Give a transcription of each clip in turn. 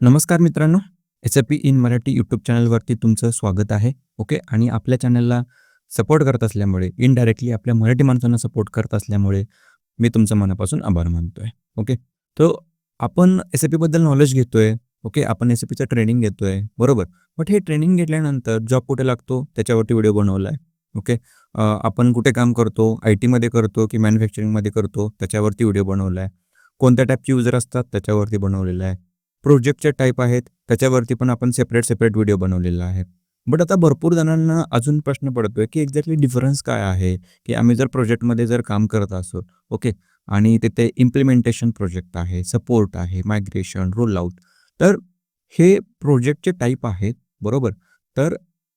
नमस्कार मित्रांनो S P in Marathi YouTube चॅनलवरती तुमचं स्वागत आहे. ओके आणि आपल्या चॅनलला सपोर्ट करत असल्यामुळे इनडायरेक्टली आपल्या मराठी माणसांना सपोर्ट करत असल्यामुळे मी तुमचं मनापासून आभार मानतोय. ओके तो आपण एस ए पीबद्दल नॉलेज घेतोय. ओके आपण एस ए पीचं ट्रेनिंग घेतोय. बरोबर. बट हे ट्रेनिंग घेतल्यानंतर जॉब कुठे लागतो? त्याच्यावरती व्हिडिओ बनवला आहे ओके आपण कुठे काम करतो? आय टीमध्ये करतो की मॅन्युफॅक्चरिंगमध्ये करतो? त्याच्यावरती व्हिडिओ बनवला आहे कोणत्या टाईपचे युजर असतात? त्याच्यावरती बनवलेला आहे. प्रोजेक्टचे टाईप आहेत त्याच्यावरती पण आपण सेपरेट सेपरेट व्हिडिओ बनवलेला आहे. बट आता भरपूर जणांना अजून प्रश्न पडतोय की एक्झॅक्टली डिफरन्स काय आहे? की आम्ही जर प्रोजेक्टमध्ये जर काम करत असो ओके आणि तिथे इम्प्लिमेंटेशन प्रोजेक्ट आहे सपोर्ट आहे मायग्रेशन रोल आउट तर हे प्रोजेक्टचे टाईप आहेत बरोबर? तर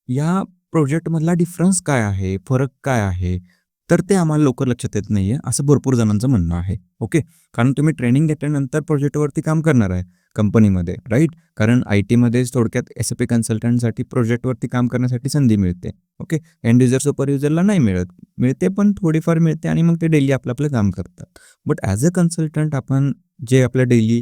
या प्रोजेक्टमधला डिफरन्स काय आहे? फरक काय आहे? तर ते आम्हाला लवकर लक्षात येत नाही आहे असं भरपूर जणांचं म्हणणं आहे ओके कारण तुम्ही ट्रेनिंग घेतल्यानंतर प्रोजेक्टवरती काम करणार आहे. कंपनीमध्ये राईट कारण आय टीमध्येच थोडक्यात एस पी कन्सल्टंटसाठी प्रोजेक्टवरती काम करण्यासाठी संधी मिळते ओके एंड युजर सुपर युजरला नाही मिळत मिळते पण थोडीफार मिळते आणि मग ते डेली आपलं आपलं काम करतात. बट ॲज अ कन्सल्टंट आपण जे आपलं डेली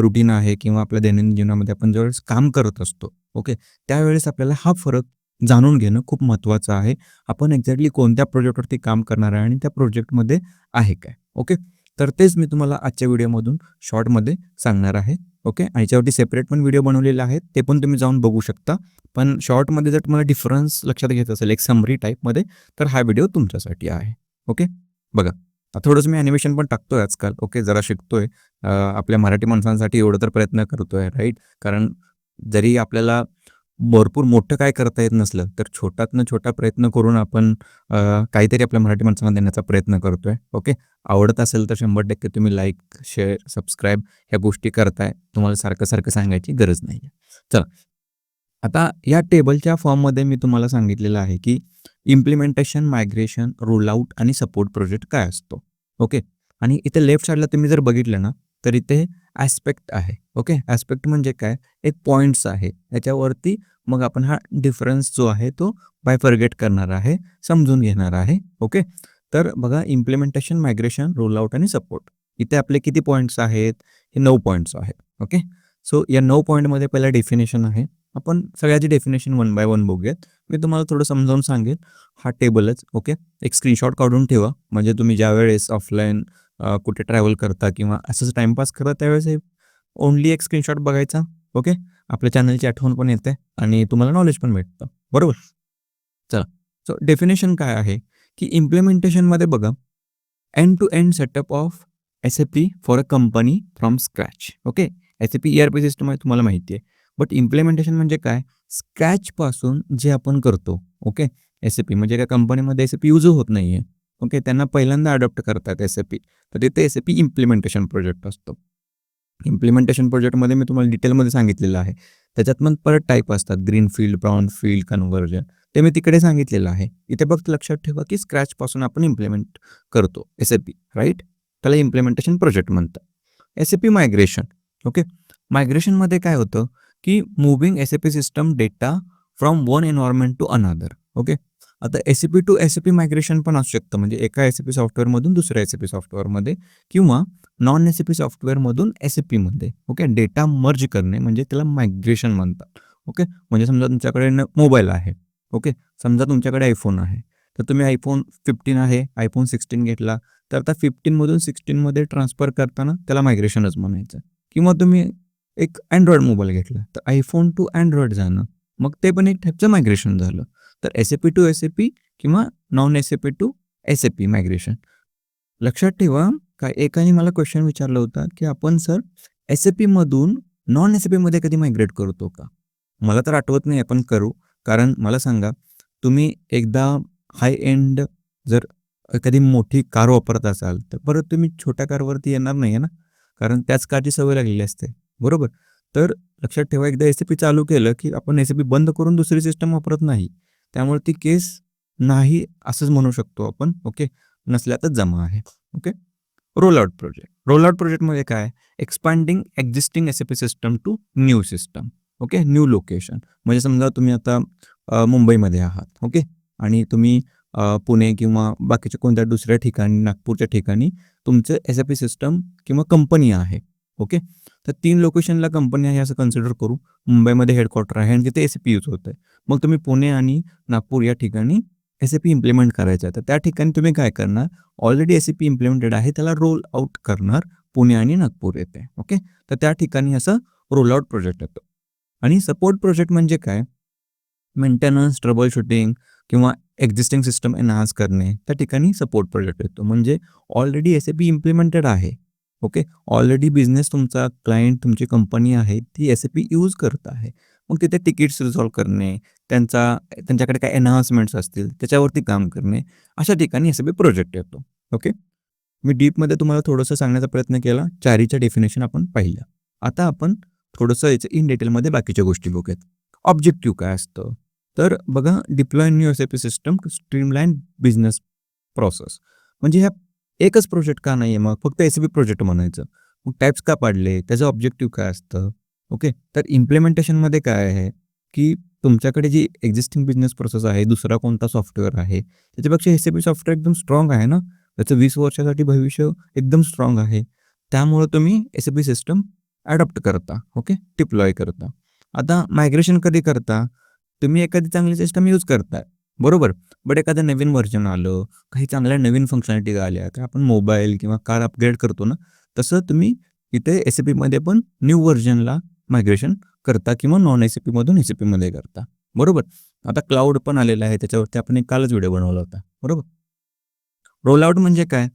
रुटीन आहे किंवा आपल्या दैनंदिन जीवनामध्ये आपण ज्यावेळेस काम करत असतो ओके त्यावेळेस आपल्याला हा फरक जाणून घेणं खूप महत्त्वाचं आहे. आपण एक्झॅक्टली कोणत्या प्रोजेक्टवरती काम करणार आहे आणि त्या प्रोजेक्टमध्ये आहे काय ओके तर तेच मी तुम्हाला आजच्या व्हिडिओमधून शॉर्टमध्ये सांगणार आहे. ओके? याच्यावरती सेपरेट पण व्हिडिओ बनवलेले आहेत. ते पण तुम्ही जाऊन बघू शकता. पण शॉर्टमध्ये जर तुम्हाला डिफरन्स लक्षात घेत असेल एक समरी टाईपमध्ये तर हा व्हिडिओ तुमच्यासाठी आहे. ओके? बघा. आता थोडंसं मी ॲनिमेशन पण टाकतोय आजकाल. ओके? जरा शिकतोय. आपल्या मराठी माणसांसाठी एवढं तर प्रयत्न करतोय राईट कारण जरी आपल्याला भरपूर मोठं काय करता येत नसलं तर छोटातनं छोटा प्रयत्न करून आपण काहीतरी आपल्या मराठी माणसांना देण्याचा प्रयत्न करतोय. ओके? आवडत असेल तर शंभर टक्के तुम्ही लाईक शेअर सबस्क्राईब ह्या गोष्टी करताय. तुम्हाला सारखं सारखं सांगायची गरज नाही चला. आता या टेबलच्या फॉर्ममध्ये मी तुम्हाला सांगितलेलं आहे की इम्प्लिमेंटेशन मायग्रेशन रोल आउट आणि सपोर्ट प्रोजेक्ट काय असतो. ओके? आणि इथे लेफ्ट साईडला तुम्ही जर बघितलं ना तर इथे ॲस्पेक्ट आहे. ओके? ॲस्पेक्ट म्हणजे काय? एक पॉईंट्स आहे. याच्यावरती मग आपण हा डिफरन्स जो आहे तो बायफर्गेट करणार आहे समजून घेणार आहे. ओके तर बघा इम्प्लिमेंटेशन मायग्रेशन रोल आउट आणि सपोर्ट इथे आपले किती पॉईंट्स आहेत? हे नऊ पॉईंट्स आहेत. ओके सो या नऊ पॉईंटमध्ये पहिला डेफिनेशन आहे. आपण सगळ्याची डेफिनेशन वन बाय वन बघूयात. मी तुम्हाला थोडं समजावून सांगेन हा टेबलच ओके एक स्क्रीनशॉट काढून ठेवा. म्हणजे तुम्ही ज्या वेळेस ऑफलाईन कुठे ट्रॅव्हल करता किंवा असंच टाइमपास करा त्यावेळेस ओनली एक स्क्रीनशॉट बघायचा. ओके आपल्या चॅनलची आठवण पण येते आणि तुम्हाला नॉलेज पण भेटतं. बरोबर? चला. सो डेफिनेशन काय आहे? की इम्प्लिमेंटेशनमध्ये बघा end to end setup of S A P for a company from scratch okay S A P E R P system आहे तुम्हाला माहिती आहे. बट इम्प्लिमेंटेशन म्हणजे काय? स्क्रॅचपासून जे आपण करतो. ओके एस ए पी म्हणजे काय? कंपनीमध्ये एस ए पी यूज होत नाही आहे ओके त्यांना पहिल्यांदा अडॉप्ट करतात एस ए पी तर तिथे S A P implementation project असतो. इम्प्लिमेंटेशन प्रोजेक्टमध्ये मी तुम्हाला डिटेलमध्ये सांगितलेलं आहे. त्याच्यात मग परत टाईप असतात. Green field brown field conversion ते मी तिकडे सांगितलेलं आहे. इथे फक्त लक्षात ठेवा की स्क्रॅचपासून आपण इम्प्लिमेंट करतो. एस ए पी राईट त्याला इम्प्लिमेंटेशन प्रोजेक्ट म्हणतात. S A P migration okay मायग्रेशनमध्ये काय होतं की moving S A P system data from one environment to another okay आता S A P to S P migration पण असू शकतं. म्हणजे एका एस ए पी सॉफ्टवेअरमधून दुसऱ्या एस पी सॉफ्टवेअरमध्ये किंवा नॉन एस पी सॉफ्टवेअरमधून एस ए पीमध्ये ओके डेटा मर्ज करणे म्हणजे त्याला मायग्रेशन म्हणतात ओके म्हणजे समजा तुमच्याकडे मोबाईल आहे ओके समजा तुमच्याकडे आयफोन आहे. तर तुम्ही आयफोन फिफ्टीन आहे आयफोन सिक्स्टीन घेतला तर आता फिफ्टीनमधून सिक्स्टीनमध्ये ट्रान्सफर करताना त्याला मायग्रेशनच म्हणायचं. किंवा तुम्ही एक अँड्रॉइड मोबाईल घेतला तर आयफोन टू अँड्रॉइड जाणं. मग ते पण एक टाईपचं मायग्रेशन झालं. तर S A P to S A P किंवा non S A P to S A P migration लक्षात ठेवा काय एकाने मला क्वेश्चन विचारला होता की आपण सर एस ए पीमधून नॉन एस ए पीमध्ये कधी मायग्रेट करतो का? मला तर आठवत नाही आपण करू. कारण मला सांगा तुम्ही एकदा हाय एंड जर एखादी मोठी कार वापरत असाल तर परत तुम्ही छोट्या कारवरती येणार नाही आहे ना? कारण त्याच कारची सवय लागलेली असते. बरोबर? तर लक्षात ठेवा एकदा एस ए पी चालू केलं की आपण एस ए पी बंद करून दुसरी सिस्टम वापरत नाही. त्यामुळे ती केस नाही असंच म्हणू शकतो आपण ओके? नसल्यातच जमा आहे okay? Roll out project roll out प्रोजेक्टमध्ये काय? Expanding existing S A P system to new system okay? New location म्हणजे समजा तुम्ही आता मुंबईमध्ये आहात ओके? आणि तुम्ही पुणे किंवा बाकीच्या कोणत्या दुसऱ्या ठिकाणी नागपूरच्या ठिकाणी तुमचं एस ए पी सिस्टम किंवा कंपनी आहे ओके? तर तीन लोकेशनला कंपनी आहे असं कन्सिडर करू. मुंबईमध्ये हेडक्वार्टर आहे आणि तिथे एस पी यूज होत आहे. मग तुम्ही पुणे आणि नागपूर या ठिकाणी एस पी इम्प्लिमेंट करायचं आहे. तर त्या ठिकाणी तुम्ही काय करणार? ऑलरेडी एस पी इम्प्लिमेंटेड आहे. त्याला रोल आउट करणार पुणे आणि नागपूर येते ओके? तर त्या ठिकाणी असं रोल आउट प्रोजेक्ट येतो. आणि सपोर्ट प्रोजेक्ट म्हणजे काय? मेंटेनन्स ट्रबल शूटिंग किंवा एक्झिस्टिंग सिस्टम एनहान्स करणे. त्या ठिकाणी सपोर्ट प्रोजेक्ट येतो. म्हणजे already S A P implemented आहे. ओके? ऑलरेडी बिझनेस तुमचा क्लायंट तुमची कंपनी आहे ती एस ए पी यूज करत आहे. मग तिथे तिकीट्स रिझॉल्व करणे त्यांचा त्यांच्याकडे काय एनहान्समेंट्स असतील त्याच्यावरती काम करणे अशा ठिकाणी एस ए पी प्रोजेक्ट येतो. ओके? मी डीपमध्ये तुम्हाला थोडंसं सांगण्याचा प्रयत्न केला चारीच्या डेफिनेशन आपण पाहिलं आता आपण थोडंसं याचं इन डिटेलमध्ये बाकीच्या गोष्टी बघूयात. ऑब्जेक्टिव्ह काय असतं? तर बघा deploy new S A P system streamline business process म्हणजे ह्या एकच प्रोजेक्ट का नाही आहे मग फक्त एस बी प्रोजेक्ट म्हणायचं. मग टाईप्स का पाडले? त्याचं ऑब्जेक्टिव्ह काय असतं? ओके? तर इम्प्लिमेंटेशनमध्ये काय आहे? की तुमच्याकडे जी एक्झिस्टिंग बिझनेस प्रोसेस आहे दुसरा कोणता सॉफ्टवेअर आहे त्याच्यापेक्षा एस बी सॉफ्टवेअर एकदम स्ट्रॉंग आहे ना? त्याचं वीस वर्षासाठी भविष्य एकदम स्ट्रॉंग आहे. त्यामुळं तुम्ही एस बी सिस्टम ॲडॉप्ट करता ओके? डिप्लॉय करता. आता मायग्रेशन कधी करता? तुम्ही एखादी चांगली सिस्टम यूज करताय. बरोबर. बट एखादं नवीन व्हर्जन आलं काही चांगल्या नवीन फंक्शनॅलिटी आल्या तर आपण मोबाईल किंवा कार अपग्रेड करतो ना तसं तुम्ही इथे एस ए पीमध्ये पण न्यू व्हर्जनला मायग्रेशन करता किंवा नॉन एस ए पीमधून एस ए पीमध्ये करता. बरोबर? आता क्लाउड पण आलेला आहे त्याच्यावरती आपण एक कालच व्हिडिओ बनवला होता. बरोबर? रोल आउट म्हणजे काय?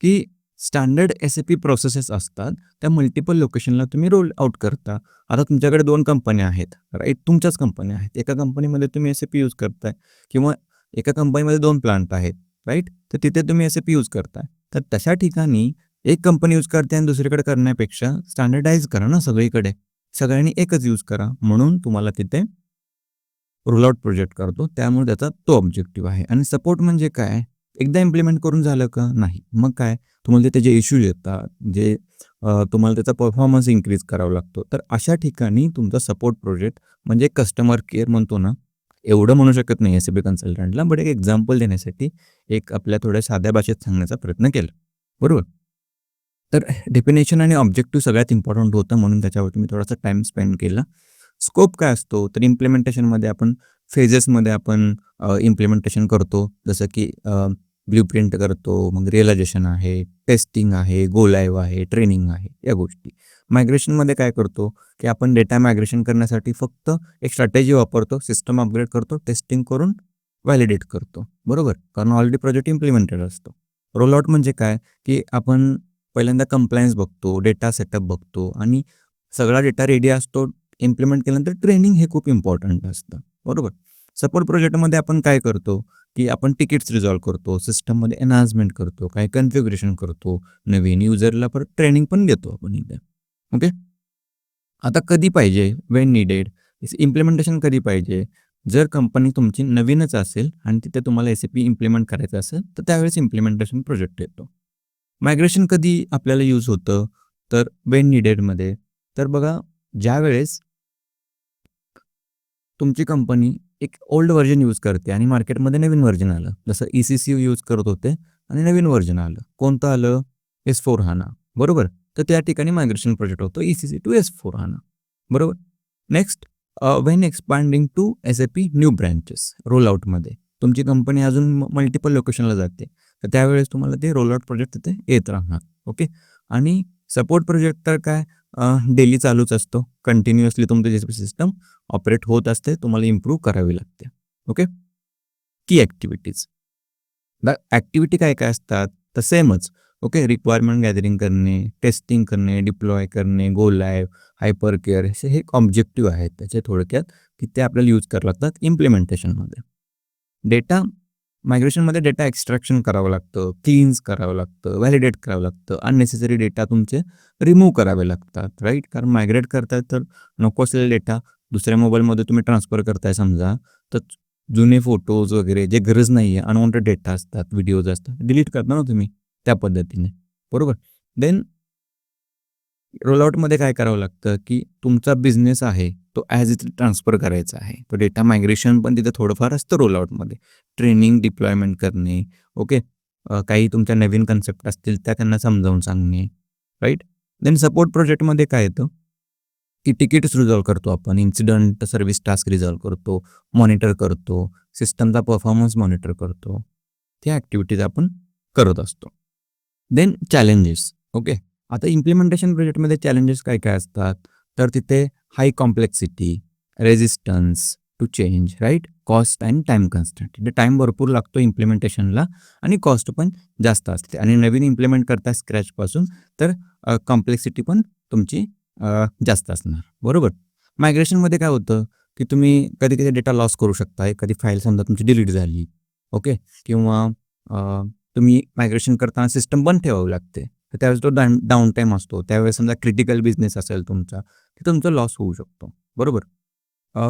की standard S A P processes असतात. त्या मल्टिपल लोकेशनला तुम्ही रोल आउट करता. आता तुमच्याकडे दोन कंपन्या आहेत राईट तुमच्याच कंपन्या आहेत. एका कंपनीमध्ये तुम्ही एस ए पी यूज करताय किंवा एका कंपनीमध्ये दोन प्लांट आहेत राईट तर तिथे तुम्ही एस ए पी यूज करताय. तर तशा ठिकाणी एक कंपनी यूज करते आणि दुसरीकडे करण्यापेक्षा स्टँडर्डाईज करा ना सगळीकडे. सगळ्यांनी एकच यूज करा. म्हणून तुम्हाला तिथे रोल आउट प्रोजेक्ट करतो. त्यामुळे त्याचा तो ऑब्जेक्टिव्ह आहे. आणि सपोर्ट म्हणजे काय? एकदा इम्प्लिमेंट करून झालं का? नाही. मग काय? तुम्हाला त्याचे इश्यूज येतात. जे तुम्हाला त्याचा परफॉर्मन्स इन्क्रीज करावा लागतो. तर अशा ठिकाणी तुमचा सपोर्ट प्रोजेक्ट म्हणजे कस्टमर केअर म्हणतो ना एवढं म्हणू शकत नाही एस बी कन्सल्टंटला बट एक एक्झाम्पल देण्यासाठी एक आपल्या थोड्या साध्या भाषेत सांगण्याचा प्रयत्न केला. बरोबर? तर डेफिनेशन आणि ऑब्जेक्टिव्ह सगळ्यात इम्पॉर्टंट होतं म्हणून त्याच्यावरती मी थोडासा टाईम स्पेंड केला. स्कोप काय असतो? तर इम्प्लिमेंटेशनमध्ये आपण फेजेसमध्ये आपण इम्प्लिमेंटेशन करतो. जसं की ब्ल्यू प्रिंट करतो मग रिअलायझेशन आहे टेस्टिंग आहे गो लाईव्ह आहे ट्रेनिंग आहे या गोष्टी. मायग्रेशनमध्ये काय करतो की आपण डेटा मायग्रेशन करण्यासाठी फक्त एक स्ट्रॅटेजी वापरतो सिस्टम अपग्रेड करतो टेस्टिंग करून व्हॅलिडेट करतो. बरोबर? कारण ऑलरेडी प्रोजेक्ट इम्प्लिमेंटेड असतो. रोल आउट म्हणजे काय की आपण पहिल्यांदा कंप्लायन्स बघतो डेटा सेटअप बघतो आणि सगळा डेटा रेडी असतो इम्प्लिमेंट केल्यानंतर ट्रेनिंग हे खूप इम्पॉर्टंट असतं. बरोबर? सपोर्ट प्रोजेक्टमध्ये आपण काय करतो की आपण तिकीट्स रिझॉल्व करतो सिस्टममध्ये एनहान्समेंट करतो काही कन्फिग्रेशन करतो नवीन युजरला परत ट्रेनिंग पण देतो आपण इथे. ओके आता कधी पाहिजे? वेन निडेड इम्प्लिमेंटेशन कधी पाहिजे? जर कंपनी तुमची नवीनच असेल आणि तिथे तुम्हाला एस पी इम्प्लिमेंट करायचं असेल तर त्यावेळेस इम्प्लिमेंटेशन प्रोजेक्ट येतो. मायग्रेशन कधी आपल्याला यूज होतं? तर वेन निडेडमध्ये तर बघा ज्या वेळेस तुमची कंपनी एक ओल्ड व्हर्जन यूज करते आणि मार्केटमध्ये नवीन व्हर्जन आलं. जसं ई सी सी यूज करत होते आणि नवीन व्हर्जन आलं. कोणतं आलं? एस फोर हाना बरोबर? तर त्या ठिकाणी मायग्रेशन प्रोजेक्ट होतो. E C C to S four HANA बरोबर? Next when expanding to S A P new branches roll आउटमध्ये तुमची कंपनी अजून मल्टिपल लोकेशनला जाते. तर त्यावेळेस तुम्हाला ते रोल आउट प्रोजेक्ट तिथे येत राहणार. ओके आणि सपोर्ट प्रोजेक्ट तर काय? डेली चालूच असतो. कंटिन्युअसली तुमचं जे सिस्टम ऑपरेट होत असते तुम्हाला इम्प्रूव्ह करावी लागते. ओके की ॲक्टिव्हिटीज ॲक्टिव्हिटी काय काय असतात? तर सेमच ओके रिक्वायरमेंट गॅदरिंग करणे टेस्टिंग करणे डिप्लॉय करणे गो लाईव्ह हायपर केअर असे हे ऑब्जेक्टिव्ह आहेत. त्याचे थोडक्यात की ते आपल्याला यूज करावं लागतात? इम्प्लिमेंटेशनमध्ये डेटा मायग्रेशनमध्ये डेटा एक्स्ट्रॅक्शन करावं लागतं क्लीन्स करावं लागतं व्हॅलिडेट करावं लागतं अननेसेसरी डेटा तुमचे रिमूव्ह करावे लागतात राईट? कारण मायग्रेट करताय तर नको असलेला डेटा दुसऱ्या मोबाईलमध्ये तुम्ही ट्रान्सफर करताय समजा तर जुने फोटोज वगैरे जे गरज नाही आहे अनवॉन्टेड डेटा असतात व्हिडिओज असतात डिलीट करता ना तुम्ही त्या पद्धतीने बरोबर? देन रोलआउटमध्ये काय करावं लागतं की तुमचा बिझनेस आहे तो ॲज इट ट्रान्सफर करायचा आहे. तो डेटा मायग्रेशन पण तिथे थोडंफार असतं रोलआउटमध्ये ट्रेनिंग डिप्लॉयमेंट करणे ओके काही तुमच्या नवीन कन्सेप्ट असतील त्या त्यांना समजावून सांगणे राईट देन सपोर्ट प्रोजेक्टमध्ये काय येतं? की तिकीट्स रिझॉल्व करतो आपण इन्सिडंट सर्व्हिस टास्क रिझॉल्व करतो मॉनिटर करतो सिस्टमचा परफॉर्मन्स मॉनिटर करतो. त्या ॲक्टिव्हिटीज आपण करत असतो. देन चॅलेंजेस ओके आता इम्प्लिमेंटेशन प्रोजेक्टमध्ये चॅलेंजेस काय काय असतात? तर तिथे high complexity resistance to change right cost and time constant तिथे टाईम भरपूर लागतो इम्प्लिमेंटेशनला आणि कॉस्ट पण जास्त असते. आणि नवीन इम्प्लिमेंट करता स्क्रॅचपासून तर कॉम्प्लेक्सिटी पण तुमची जास्त असणार. बरोबर? मायग्रेशनमध्ये काय होतं की तुम्ही कधी कधी डेटा लॉस करू शकता एखादी फाईल समजा तुमची डिलीट झाली ओके किंवा तुम्ही मायग्रेशन करताना सिस्टम बंद ठेवावी लागते. तर त्यावेळेस तो डाऊन डाऊन टाईम असतो. त्यावेळेस समजा क्रिटिकल बिझनेस असेल तुमचा तर तुमचा लॉस होऊ शकतो. बरोबर?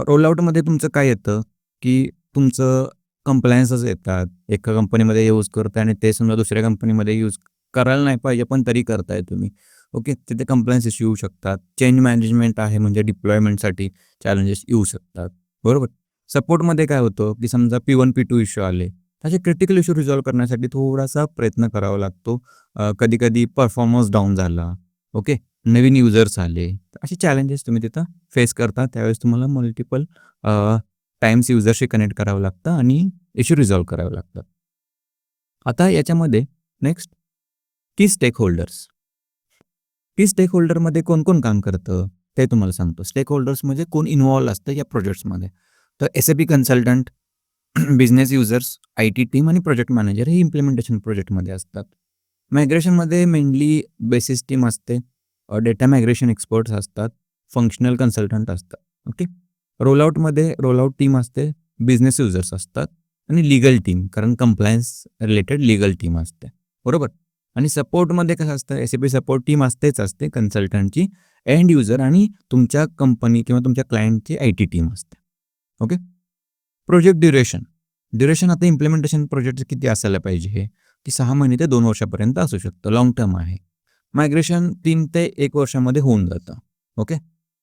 रोलआउटमध्ये तुमचं काय येतं? की तुमचं कंप्लायन्सेस येतात. एका कंपनीमध्ये यूज करताय आणि ते समजा दुसऱ्या कंपनीमध्ये यूज करायला नाही पाहिजे पण तरी करताय तुम्ही. ओके? तिथे कंप्लायन्स इश्यू येऊ शकतात. चेंज मॅनेजमेंट आहे म्हणजे डिप्लॉयमेंटसाठी चॅलेंजेस येऊ शकतात. बरोबर? सपोर्टमध्ये काय होतं? की समजा P one P two issue आले. असे क्रिटिकल इश्यू रिझॉल्व्ह करण्यासाठी थोडासा प्रयत्न करावा लागतो. कधी कधी परफॉर्मन्स डाऊन झाला ओके नवीन युजर्स आले असे चॅलेंजेस तुम्ही तिथं फेस करता. त्यावेळेस तुम्हाला मल्टिपल टाइम्स युजरशी कनेक्ट करावं लागतं आणि इश्यू रिझॉल्व्ह करावे लागतात आता याच्यामध्ये next key stakeholders key स्टेक होल्डरमध्ये कोण कोण काम करतं? ते तुम्हाला सांगतो. स्टेक होल्डर्स म्हणजे कोण इन्व्हॉल्व असतं या प्रोजेक्ट्समध्ये तर S A P consultant business users I T team आणि प्रोजेक्ट मॅनेजर हे इम्प्लिमेंटेशन प्रोजेक्टमध्ये असतात. मायग्रेशनमध्ये मेनली बेसिस टीम असते. डेटा मायग्रेशन एक्सपर्ट्स असतात. फंक्शनल कन्सल्टंट असतात. ओके रोलआउटमध्ये रोलआउट टीम असते. बिझनेस युजर्स असतात. आणि लिगल टीम कारण कंप्लायन्स रिलेटेड लिगल टीम असते. बरोबर? आणि सपोर्टमध्ये कसं असतं? S A P support team असतेच असते कन्सल्टंटची एंड युजर आणि तुमच्या कंपनी किंवा तुमच्या क्लायंटची आय टी टीम असते. ओके प्रोजेक्ट ड्युरेशन ड्युरेशन आता इम्प्लिमेंटेशन प्रोजेक्ट किती असायला पाहिजे हे? की सहा महिने ते दोन वर्षापर्यंत असू शकतं. लॉंग टर्म आहे. मायग्रेशन तीन ते एक वर्षामध्ये होऊन जातं. ओके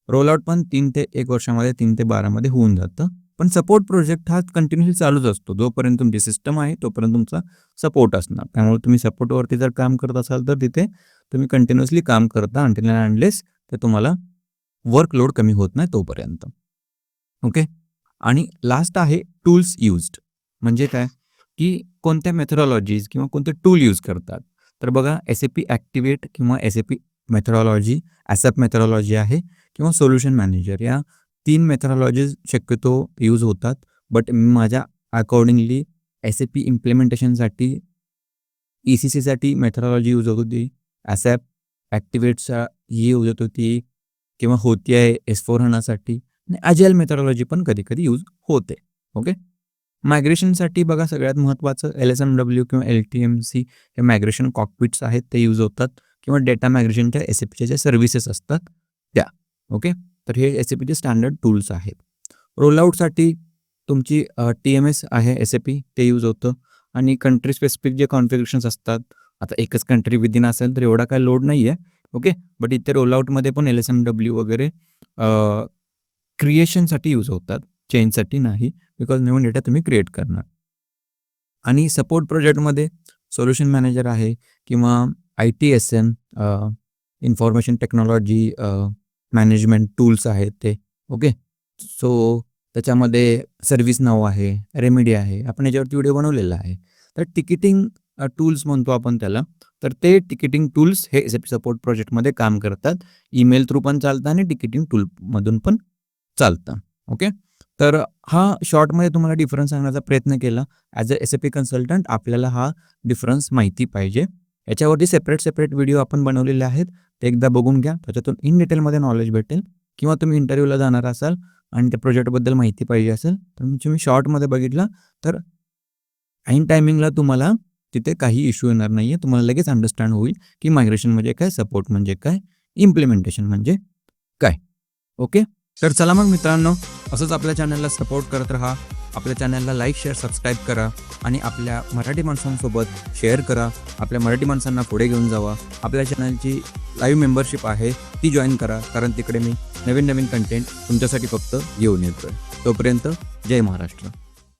रोलआउट पण तीन ते एक वर्षामध्ये तीन ते बारामध्ये होऊन जातं. पण सपोर्ट प्रोजेक्ट हा कंटिन्युअसली चालूच असतो. जोपर्यंत तुमची सिस्टम आहे तोपर्यंत तुमचा सपोर्ट असणार. त्यामुळे तुम्ही सपोर्टवरती जर काम करत असाल तर तिथे तुम्ही कंटिन्युअसली काम करता अंटिल अँडलेस ते तुम्हाला वर्कलोड कमी होत नाही तोपर्यंत. ओके आणि लास्ट आहे टूल्स युज्ड म्हणजे काय? की कोणत्या मेथडॉलॉजीज किंवा कोणते टूल यूज करतात? तर बघा एस ए पी ॲक्टिवेट किंवा S A P methodology ASAP methodology आहे किंवा सोल्युशन मॅनेजर या तीन मेथडॉलॉजीज शक्यतो यूज होतात. बट मी माझ्या अकॉर्डिंगली एस ए पी इम्प्लिमेंटेशनसाठी ई सी सीसाठी मेथडॉलॉजी यूज होत होती. ॲसॲप ॲक्टिवेटचा ही यूज होत होती. किंवा होती आहे एस फोर हनासाठी आणि मेथडॉलॉजी पण कधी कधी यूज होते ओके मायग्रेशनसाठी बघा सगळ्यात महत्त्वाचं एल एस एम डब्ल्यू किंवा एल टी एम सी हे मायग्रेशन कॉकपिट्स आहेत ते यूज होतात. किंवा डेटा मायग्रेशनच्या एस ए ज्या सर्व्हिसेस असतात त्या. ओके तर हे एस ए पीचे स्टँडर्ड टूल्स आहेत. रोलआउटसाठी तुमची टी एम एस आहे एस ए पी ते यूज होतं. आणि कंट्री स्पेसिफिक जे कॉन्फिग्रेशन्स असतात आता एकच कंट्री विदिन असेल तर एवढा काय लोड नाही आहे ओके बट इथे रोलआउटमध्ये पण एल एस एम डब्ल्यू वगैरे क्रिएशनसाठी यूज होतात. चेंजसाठी नाही बिकॉज नवीन डेटा तुम्ही क्रिएट करणार. आणि सपोर्ट प्रोजेक्टमध्ये सोल्युशन मॅनेजर आहे किंवा I T S M information technology management tools आहेत ते. ओके सो त्याच्यामध्ये सर्व्हिस नाव आहे रेमेडी आहे आपण याच्यावरती व्हिडिओ बनवलेला आहे. तर तिकिटिंग टूल्स म्हणतो आपण त्याला तर ते तिकिटिंग टूल्स हे सपोर्ट प्रोजेक्टमध्ये काम करतात. ईमेल थ्रू पण चालतं आणि तिकिटिंग टूलमधून पण चालतं. ओके? तर हा शॉर्टमध्ये तुम्हाला डिफरन्स सांगण्याचा प्रयत्न केला. As a S A P consultant आपल्याला हा डिफरन्स माहिती पाहिजे. याच्यावरती सेपरेट सेपरेट व्हिडिओ आपण बनवलेले आहेत. ते एकदा बघून घ्या. त्याच्यातून इन डिटेलमध्ये नॉलेज भेटेल. किंवा तुम्ही इंटरव्ह्यूला जाणार असाल आणि त्या प्रोजेक्टबद्दल माहिती पाहिजे असेल तर तुम्ही शॉर्टमध्ये बघितलं तर ऐन टायमिंगला तुम्हाला तिथे काही इश्यू येणार नाही आहे तुम्हाला लगेच अंडरस्टँड होईल की मायग्रेशन म्हणजे काय सपोर्ट म्हणजे काय इम्प्लिमेंटेशन म्हणजे काय. ओके? तर चला मग मित्रांनो असंच आपल्या चॅनलला सपोर्ट करत राहा. आपल्या चॅनलला लाईक शेअर सबस्क्राईब करा आणि आपल्या मराठी माणसांसोबत शेअर करा. आपल्या मराठी माणसांना पुढे घेऊन जावा. आपल्या चॅनलची लाईव्ह मेंबरशिप आहे ती जॉईन करा. कारण तिकडे मी नवीन नवीन कंटेंट तुमच्यासाठी फक्त घेऊन येतो आहे तोपर्यंत जय महाराष्ट्र.